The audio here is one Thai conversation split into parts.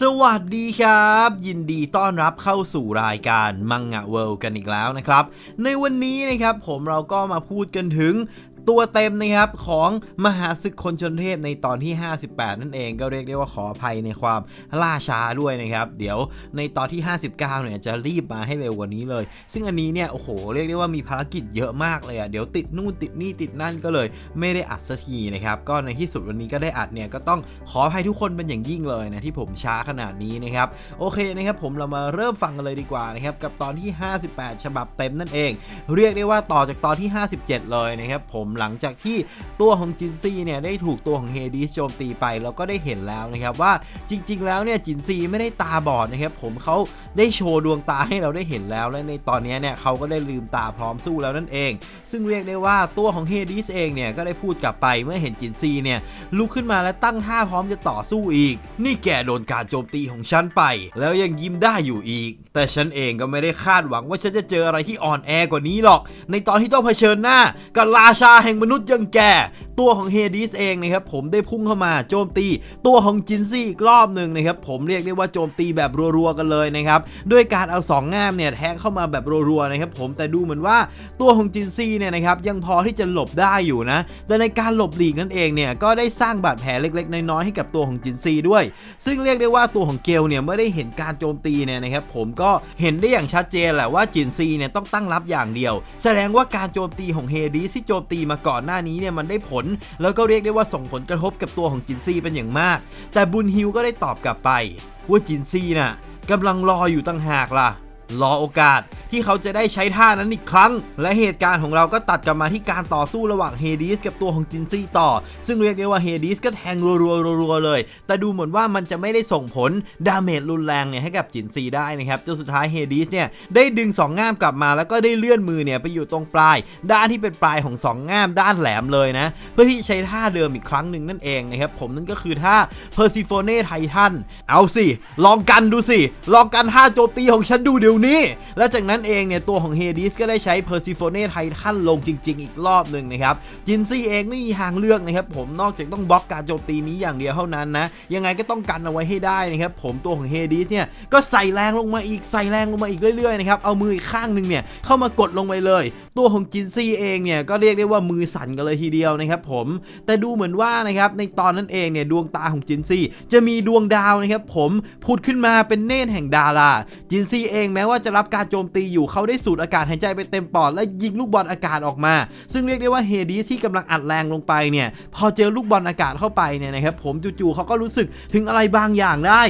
สวัสดีครับ ยินดีต้อนรับเข้าสู่รายการมังงะเวิลด์กันอีกแล้วนะครับ ในวันนี้นะครับผมเราก็มาพูดกันถึง ตัวเต็มนะครับของมหาศึกคนชนเทพในตอนที่ 58 นั่นเองก็เรียกได้ว่าขออภัยในความล่าช้าด้วยนะครับ เดี๋ยวในตอนที่ 59 เนี่ยจะรีบมาให้เร็วกว่านี้เลย ซึ่งอันนี้เนี่ยโอ้โหเรียกได้ว่ามีภารกิจเยอะมากเลยอะ่ะเดี๋ยวติดนู่นติดนี่ติดนั่นก็เลย ไม่ได้อัดสักทีนะครับก็ในที่สุดวันนี้ก็ได้อัดเนี่ยก็ต้องขออภัยทุกคนเป็นอย่างยิ่งเลยนะที่ผมช้าขนาดนี้นะครับโอเคนะครับผมเรามาเริ่มฟังกันเลยดีกว่านะครับกับตอนที่ 58 ฉบับเต็มนั่นเอง เรียกได้ว่าต่อจากตอนที่ 57 เลยนะครับผมหลังจากที่ตัวของจินซีเนี่ยได้ถูกตัวของเฮดิสโจมตีไปเราก็ได้เห็นแล้วนะครับว่าจริง ๆ แล้วเนี่ยจินซีไม่ได้ตาบอดนะครับผมเขาได้โชว์ดวงตาให้เราได้เห็นแล้ว และในตอนนี้เนี่ยเขาก็ได้ลืมตาพร้อมสู้แล้วนั่นเอง ซึ่งเรียกได้ว่าตัวของเฮดิสเองเนี่ยก็ได้พูดกลับไปเมื่อเห็นจินซีเนี่ยลุกขึ้นมาและตั้งท่าพร้อมจะต่อสู้อีก นี่แกโดนการโจมตีของฉันไป แล้วยังยิ้มได้อยู่อีก แต่ฉันเองก็ไม่ได้คาดหวังว่าฉันจะเจออะไรที่อ่อนแอกว่านี้หรอก ในตอนที่ต้องเผชิญหน้ากับราชาแห่งมนุษย์ยังแก ตัวของเฮดิสเองนะครับผมได้พุ่งเข้ามาโจมตี ตัวของจินซี่อีกรอบหนึ่งนะครับผมเรียกได้ว่าโจมตีแบบรัวๆกันเลยนะครับด้วยการเอาสองง่ามเนี่ยแทงเข้ามาแบบรัวๆนะครับผมแต่ดูเหมือนว่าตัวของจินซี่เนี่ยนะครับยังพอที่จะหลบได้อยู่นะ แต่ในการหลบหลีกนั่นเองเนี่ยก็ได้สร้างบาดแผลเล็ก ๆ น้อยๆให้กับตัวของจินซี่ด้วย ซึ่งเรียกได้ว่าตัวของเกลเนี่ยไม่ได้เห็นการโจมตีเนี่ยนะครับผมก็เห็นได้อย่างชัดเจนแหละว่าจินซีเนี่ยต้องตั้งรับอย่างเดียว แสดงว่าการโจมตีของเฮดิสที่โจมตีมาก่อนหน้านี้เนี่ยมันได้ผล แล้วก็เรียกได้ว่าส่งผลกระทบกับตัวของจินซีเป็นอย่างมาก แต่บุญฮิวก็ได้ตอบกลับไป ว่าจินซีน่ะกำลังรออยู่ตั้งหากล่ะ รอโอกาสที่เขาจะได้ใช้ท่านั้นอีกครั้ง และเหตุการณ์ของเราก็ตัดกลับมาที่การต่อสู้ระหว่างเฮดิสกับตัวของจินซี่ต่อ ซึ่งเรียกได้ว่าเฮดิสก็แทงรัวๆรัวๆเลย แต่ดูเหมือนว่ามันจะไม่ได้ส่งผลดาเมจรุนแรงเนี่ยให้กับจินซีได้นะครับจนสุดท้ายเฮดิสเนี่ยได้ดึงสองง่ามกลับมา แล้วก็ได้เลื่อนมือเนี่ยไปอยู่ตรงปลาย ด้านที่เป็นปลายของสองง่ามด้านแหลมเลยนะ เพื่อที่ใช้ท่าเดิมอีกครั้งหนึ่งนั่นเองนะครับผมนั่นก็คือท่า Persephone Titan เอาสิลองกันดูสิลองกันท่าโจมตีของฉันดูเดี๋ยวนี้ และจากนั้นเองเนี่ยตัวของเฮดิสก็ได้ใช้ Persephone Titan ลงจริง ๆ อีกรอบหนึ่งนะครับจินซี่เองไม่มีทางเลือกนะครับผมนอกจากต้องบล็อกการโจมตีนี้อย่างเดียวเท่านั้นนะยังไงก็ต้องกันเอาไว้ให้ได้นะครับผมตัวของเฮดิสเนี่ยก็ใส่แรงลงมาอีกใส่แรงลงมาอีกเรื่อยๆนะครับเอามืออีกข้างหนึ่งเนี่ยเข้ามากดลงไปเลยตัวของจินซีเองเนี่ยก็เรียกได้ว่ามือสั่นกันเลยทีเดียวนะครับผมแต่ดูเหมือนว่านะครับในตอนนั้นเองเนี่ยดวงตาของจินซีจะมีดวงดาวนะครับผมผุดขึ้นมาเป็นเนตรแห่งดาราจินซีเองแม้ว่าจะรับการโจมตีอยู่เขาได้สูดอากาศหายใจไปเต็มปอดและยิงลูกบอลอากาศออกมา ซึ่งเรียกได้ว่าเฮดีสที่กำลังอัดแรงลงไปเนี่ยพอเจอลูกบอลอากาศเข้าไปเนี่ยนะครับผมจู่ๆเขาก็รู้สึกถึงอะไรบางอย่างได้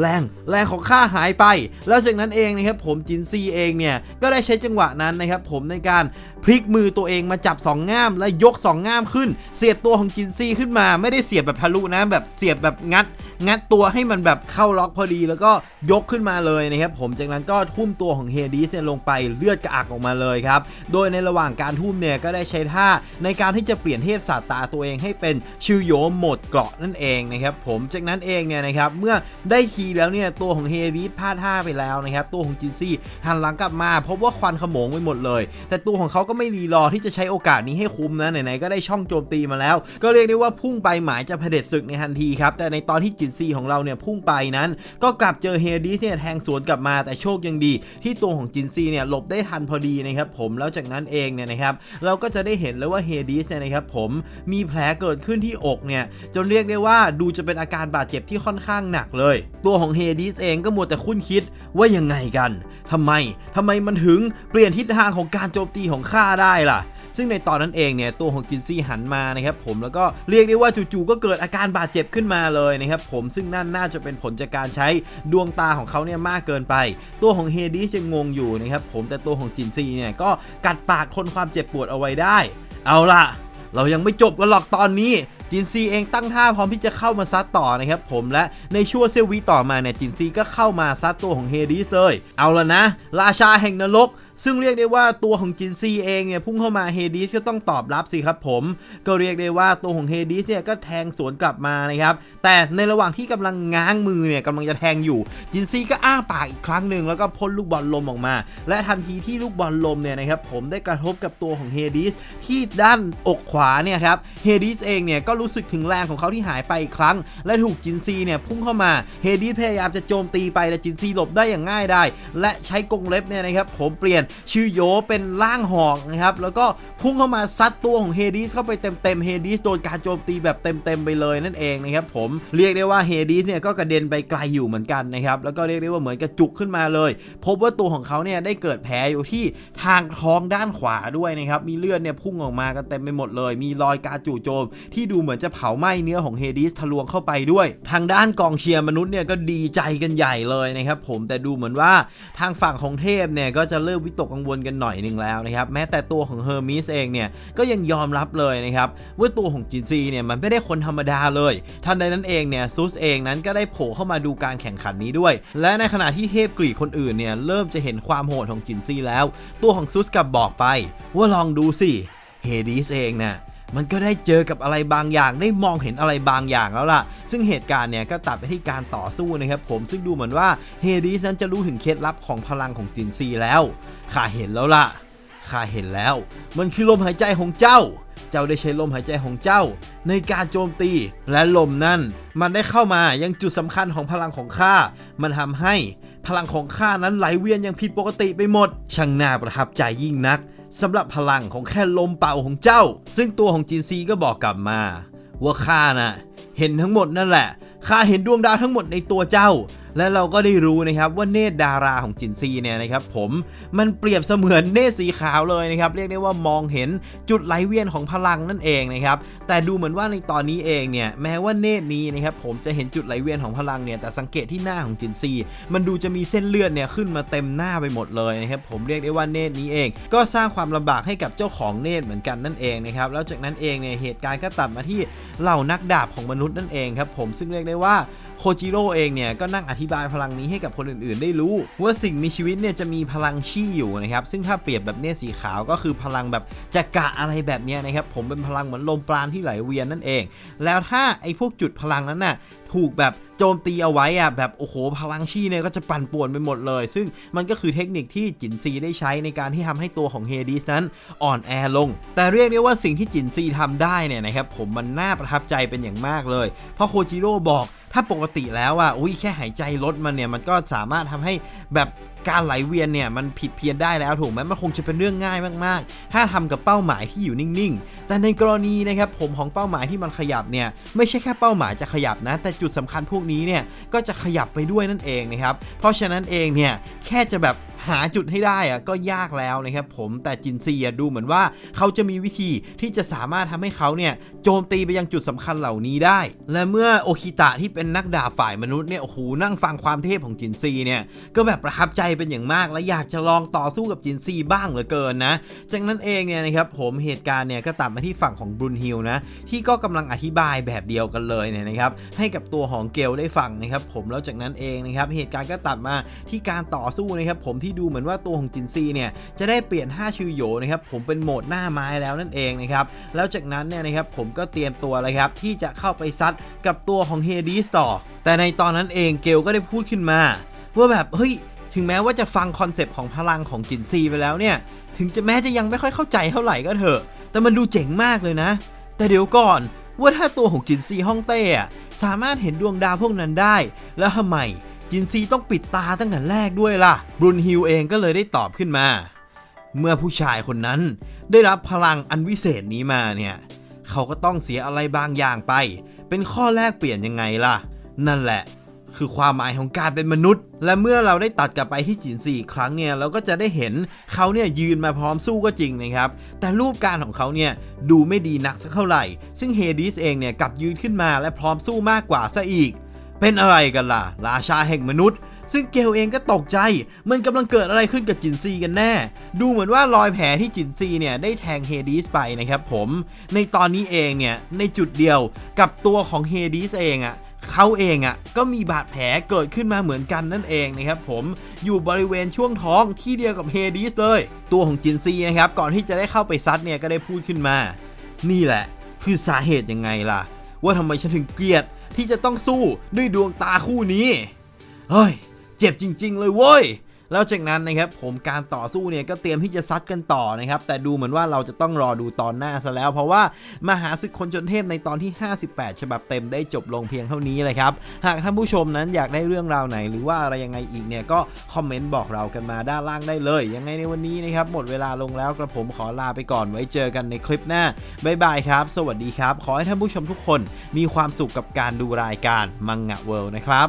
แรงแรงของข้าหายไป แล้วจากนั้นเองนะครับผมจินซีเองเนี่ยก็ได้ใช้จังหวะนั้นนะครับผมในการ พลิกมือตัวเองมาจับ 2 ง่าม และยก 2 ง่ามขึ้น เสียบตัวของจินซีขึ้นมาไม่ได้เสียบแบบทะลุนะแบบเสียบแบบงัด งัดตัวให้มันแบบเข้าล็อกพอดี แล้วก็ยกขึ้นมาเลยนะครับผมจากนั้นก็ทุ่มตัวของเฮดีสเนี่ยลงไปเลือดกระอักออกมาเลยครับโดยในระหว่างการทุ่มเนี่ยก็ได้ใช้ท่าในการที่จะเปลี่ยนเทพศาสตราตัวเองให้เป็นชิวโยโหมดเกราะนั่นเองนะครับผมจากนั้นเองเนี่ยนะครับเมื่อได้คีแล้วเนี่ยตัวของเฮดีสพลาดท่าไปแล้วนะครับตัวของจินซี่หันหลังกลับมาพบว่าควันขโมงไปหมดเลย แต่ตัวของเขาก็็ไม่รีรอที่จะใช้โอกาสนี้ให้คุ้มนะไหนๆก็ได้ช่องโจมตีมาแล้ว ก็เรียกได้ว่าพุ่งไปหมายจะเผด็จศึกในทันทีครับแต่ในตอนที่จินซีของเราเนี่ยพุ่งไปนั้น ก็กลับเจอเฮดิสเนี่ยแทงสวนกลับมาแต่โชคยังดี ที่ตัวของจินซีเนี่ยหลบได้ทันพอดีนะครับผมแล้วจากนั้นเองเนี่ยนะครับเราก็จะได้เห็นเลยว่าเฮดิสเนี่ยนะครับผมมีแผลเกิดขึ้นที่อกเนี่ยจนเรียกได้ว่าดูจะเป็นอาการบาดเจ็บที่ค่อนข้างหนักเลย ตัวของเฮดิสเองก็มัวแต่คุ้นคิดว่ายังไงกันทำไมทำไมมันถึงเปลี่ยนทิศทางของการโจมตีของข้าได้ล่ะซึ่งในตอนนั้นเองเนี่ยตัวของจินซี่หันมานะครับผมแล้วก็เรียกได้ว่าจู่ๆก็เกิดอาการบาดเจ็บขึ้นมาเลยนะครับผมซึ่งนั่นน่าจะเป็นผลจากการใช้ดวงตาของเขาเนี่ยมากเกินไป ตัวของเฮดิสยังงงอยู่นะครับผมแต่ตัวของจินซี่เนี่ยก็กัดปากทนความเจ็บปวดเอาไว้ได้ เอาล่ะ เรายังไม่จบกันหรอกตอนนี้ จินซีเองตั้งท่าพร้อมที่จะเข้ามาซัดต่อนะครับผมและในช่วงเซลวีต่อมาเนี่ยจินซีก็เข้ามาซัดตัวของเฮดิสเลย เอาละนะ ราชาแห่งนรกซึ่งเรียกได้ว่าตัวของจินซีเองเนี่ยพุ่งเข้ามาเฮดิสก็ต้องตอบรับสิครับผม ก็เรียกได้ว่าตัวของเฮดิสเนี่ยก็แทงสวนกลับมานะครับ แต่ในระหว่างที่กำลังง้างมือเนี่ยกำลังจะแทงอยู่ จินซีก็อ้าปากอีกครั้งหนึ่งแล้วก็พ่นลูกบอลลมออกมา และทันทีที่ลูกบอลลมเนี่ยนะครับผมได้กระทบกับตัวของเฮดิสที่ด้านอกขวาเนี่ยครับเฮดิสเองเนี่ยก็รู้สึกถึงแรงของเขาที่หายไปอีกครั้ง และถูกจินซีเนี่ยพุ่งเข้ามาเฮดิสพยายามจะโจมตีไปแต่จินซีหลบได้อย่างง่ายได้ และใช้กงเล็บเนี่ยนะครับผมเปลี่ยนชื่อโยเป็นล่างหอกนะครับแล้วก็พุ่งเข้ามาซัดตัวของเฮดิสเข้าไปเต็มๆเฮดิสโดนการโจมตีแบบเต็มๆไปเลยนั่นเองนะครับผมเรียกได้ว่าเฮดิสเนี่ยก็กระเด็นไปไกลอยู่เหมือนกันนะครับแล้วก็เรียกได้ว่าเหมือนกระจุกขึ้นมาเลย พบว่าตัวของเขาเนี่ยได้เกิดแผลอยู่ที่ทางท้องด้านขวาด้วยนะครับมีเลือดเนี่ยพุ่งออกมากันเต็มไปหมดเลย มีรอยการจู่โจม ที่ดูเหมือนจะเผาไหม้เนื้อของเฮดิสทะลวงเข้าไปด้วย ทางด้านกองเชียร์มนุษย์เนี่ยก็ดีใจกันใหญ่เลยนะครับผมแต่ดูเหมือนว่าทางฝั่งของเทพเนี่ยก็จะเริ่มวิตกกังวลกันหน่อยหนึ่งแล้วนะครับ แม้แต่ตัวของเฮอร์มิสเองเนี่ยก็ยังยอมรับเลยนะครับว่าตัวของจินซีเนี่ยมันไม่ได้คนธรรมดาเลยทันใดนั้นเองเนี่ยซูสเองนั้นก็ได้โผล่เข้ามาดูการแข่งขันนี้ด้วย และในขณะที่เทพกรีกคนอื่นเนี่ยเริ่มจะเห็นความโหดของจินซีแล้ว ตัวของซูสกลับบอกไป ว่าลองดูสิเฮดิสเองเนี่ย มันก็ได้เจอกับอะไรบางอย่าง ได้มองเห็นอะไรบางอย่างแล้วล่ะ ซึ่งเหตุการณ์เนี่ยก็ตัดไปที่การต่อสู้นะครับผมซึ่งดูเหมือนว่าเฮดิสนั้นจะรู้ถึงเคล็ดลับของพลังของจินซีแล้วข้าเห็นแล้วล่ะข้าเห็นแล้ว มันคือลมหายใจของเจ้า เจ้าได้ใช้ลมหายใจของเจ้า ในการโจมตีและลมนั่นมันได้เข้ามายังจุดสำคัญของพลังของข้า มันทำให้พลังของข้านั้นไหลเวียนอย่างผิดปกติไปหมด ช่างน่าประทับใจยิ่งนัก สำหรับพลังของแค่ลมเป่าของเจ้า ซึ่งตัวของจินซีก็บอกกลับมาว่าข้าน่ะเห็นทั้งหมดนั่นแหละข้าเห็นดวงดาวทั้งหมดในตัวเจ้า และเราก็ได้รู้นะครับว่าเนตรดาราของจินซีเนี่ยนะครับผมมันเปรียบเสมือนเนตรสีขาวเลยนะครับเรียกได้ว่ามองเห็นจุดไหลเวียนของพลังนั่นเองนะครับแต่ดูเหมือนว่าในตอนนี้เองเนี่ยแม้ว่าเนตรนี้นะครับผมจะเห็นจุดไหลเวียนของพลังเนี่ยแต่สังเกตที่หน้าของจินซี มันดูจะมีเส้นเลือดเนี่ยขึ้นมาเต็มหน้าไปหมดเลยนะครับผมเรียกได้ว่าเนตรนี้เอง ก็สร้างความลำบากให้กับเจ้าของเนตรเหมือนกันนั่นเองนะครับแล้วจากนั้นเองเนี่ยเหตุการณ์ก็ตัดมาที่เหล่านักดาบของมนุษย์นั่นเองครับผมซึ่งเรียกได้ว่า โคจิโร่เองเนี่ยก็นั่งอธิบายพลังนี้ให้กับคนอื่นๆ ได้รู้ ว่าสิ่งมีชีวิตเนี่ยจะมีพลังชี่อยู่นะครับซึ่งถ้าเปรียบแบบเนตรสีขาวก็คือพลังแบบจักระอะไรแบบเนี้ยนะครับผมเป็นพลังเหมือนลมปราณที่ไหลเวียนนั่นเอง แล้วถ้าไอ้พวกจุดพลังนั้นน่ะถูกแบบโจมตีเอาไว้อะแบบโอ้โหพลังชี่เนี่ยก็จะปั่นป่วนไปหมดเลย ซึ่งมันก็คือเทคนิคที่จินซีได้ใช้ในการที่ทำให้ตัวของเฮดิสนั้นอ่อนแอลง แต่เรียกได้ว่าสิ่งที่จินซีทำได้เนี่ยนะครับผมมันน่าประทับใจเป็นอย่างมากเลย เพราะโคจิโร่บอก ถ้าปกติแล้วอะอุ้ยแค่หายใจลดมันเนี่ยมันก็สามารถทำให้แบบ การไหลเวียนเนี่ยมันผิดเพี้ยนได้แล้วถูกไหมมันคงจะเป็นเรื่องง่ายมากๆ ถ้าทำกับเป้าหมายที่อยู่นิ่งๆ แต่ในกรณีนะครับผมของเป้าหมายที่มันขยับเนี่ยไม่ใช่แค่เป้าหมายจะขยับนะ แต่จุดสำคัญพวกนี้เนี่ยก็จะขยับไปด้วยนั่นเองนะครับเพราะฉะนั้นเองเนี่ยแค่จะแบบหาจุดให้ได้อะก็ยากแล้วนะครับผมแต่จินซีดูเหมือนว่าเขาจะมีวิธีที่จะสามารถทำให้เขาเนี่ยโจมตีไปยังจุดสำคัญเหล่านี้ได้ และเมื่อโอคิตะที่เป็นนักดาบฝ่ายมนุษย์เนี่ยโอ้โหนั่งฟังความเทพของจินซีเนี่ยก็แบบประทับใจเป็นอย่างมาก และอยากจะลองต่อสู้กับจินซีบ้างเหลือเกินนะจากนั้นเองเนี่ยนะครับผมเหตุการณ์เนี่ยก็ตัดมาที่ฝั่งของบรุนฮิลนะที่ก็กำลังอธิบายแบบเดียวกันเลยเนี่ยนะครับให้กับตัวของเกลได้ฟังนะครับผมแล้วจากนั้นเองนะครับเหตุการณ์ก็ตัดมาที่การต่อสู้นะครับผมที่ดูเหมือนว่าตัวของจินซีเนี่ยจะได้เปลี่ยน 5ชื่อโยนะครับผมเป็นโหมดหน้าไม้แล้วนั่นเองนะครับแล้วจากนั้นเนี่ยนะครับผมก็เตรียมตัวเลยครับที่จะเข้าไปซัดกับตัวของเฮดีสต่อแต่ในตอนนั้นเองเกลก็ได้พูดขึ้นมาว่าแบบเฮ้ย ถึงแม้ว่าจะฟังคอนเซปต์ของพลังของจินซีไปแล้วเนี่ย ถึงจะแม้จะยังไม่ค่อยเข้าใจเท่าไหร่ก็เถอะ แต่มันดูเจ๋งมากเลยนะ แต่เดี๋ยวก่อนว่าถ้าตัวของจินซีฮ่องเต้อะสามารถเห็นดวงดาวพวกนั้นได้ แล้วทำไมจินซีต้องปิดตาตั้งแต่แรกด้วยล่ะบรุนฮิลเองก็เลยได้ตอบขึ้นมา เมื่อผู้ชายคนนั้นได้รับพลังอันวิเศษนี้มาเนี่ย เขาก็ต้องเสียอะไรบางอย่างไป เป็นข้อแลกเปลี่ยนยังไงล่ะ นั่นแหละ คือความหมายของการเป็นมนุษย์ และเมื่อเราได้ตัดกลับไปที่จินซีครั้งเนี่ยเราก็จะได้เห็นเขาเนี่ยยืนมาพร้อมสู้ก็จริงนะครับ แต่รูปการของเขาเนี่ยดูไม่ดีนักสักเท่าไหร่ ซึ่งเฮดิสเองเนี่ยกลับยืนขึ้นมาและพร้อมสู้มากกว่าซะอีก เป็นอะไรกันล่ะ ราชาแห่งมนุษย์ ซึ่งเกลเองก็ตกใจ มันกำลังเกิดอะไรขึ้นกับจินซีกันแน่ ดูเหมือนว่ารอยแผลที่จินซีเนี่ยได้แทงเฮดิสไปนะครับผม ในตอนนี้เองเนี่ยในจุดเดียวกับตัวของเฮดิสเองอะ่ะ เขาเองอะ่ะก็มีบาดแผลเกิดขึ้นมาเหมือนกันนั่นเองนะครับผมอยู่บริเวณช่วงท้องที่เดียวกับเฮดิสเลย ตัวของจินซีนะครับก่อนที่จะได้เข้าไปซัดเนี่ยก็ได้พูดขึ้นมา นี่แหละ คือสาเหตุยังไงล่ะ ว่าทำไมฉันถึงเกลียดที่จะต้องสู้ด้วยดวงตาคู่นี้ เฮ้ย เจ็บจริง ๆ เลยเว้ย แล้วจากนั้นนะครับผมการต่อสู้เนี่ยก็เตรียมที่จะซัดกันต่อนะครับ แต่ดูเหมือนว่าเราจะต้องรอดูตอนหน้าซะแล้ว เพราะว่ามหาศึกคนจนเทพในตอนที่ 58 ฉบับเต็มได้จบลงเพียงเท่านี้เลยครับ หากท่านผู้ชมนั้นอยากได้เรื่องราวไหน หรือว่าอะไรยังไงอีกเนี่ยก็คอมเมนต์บอกเรากันมาด้านล่างได้เลย ยังไงในวันนี้นะครับหมดเวลาลงแล้วกระผมขอลาไปก่อนไว้เจอกันในคลิปหน้าบ๊ายบายครับ สวัสดีครับ ขอให้ท่านผู้ชมทุกคนมีความสุขกับการดูรายการมังงะเวิลด์นะครับ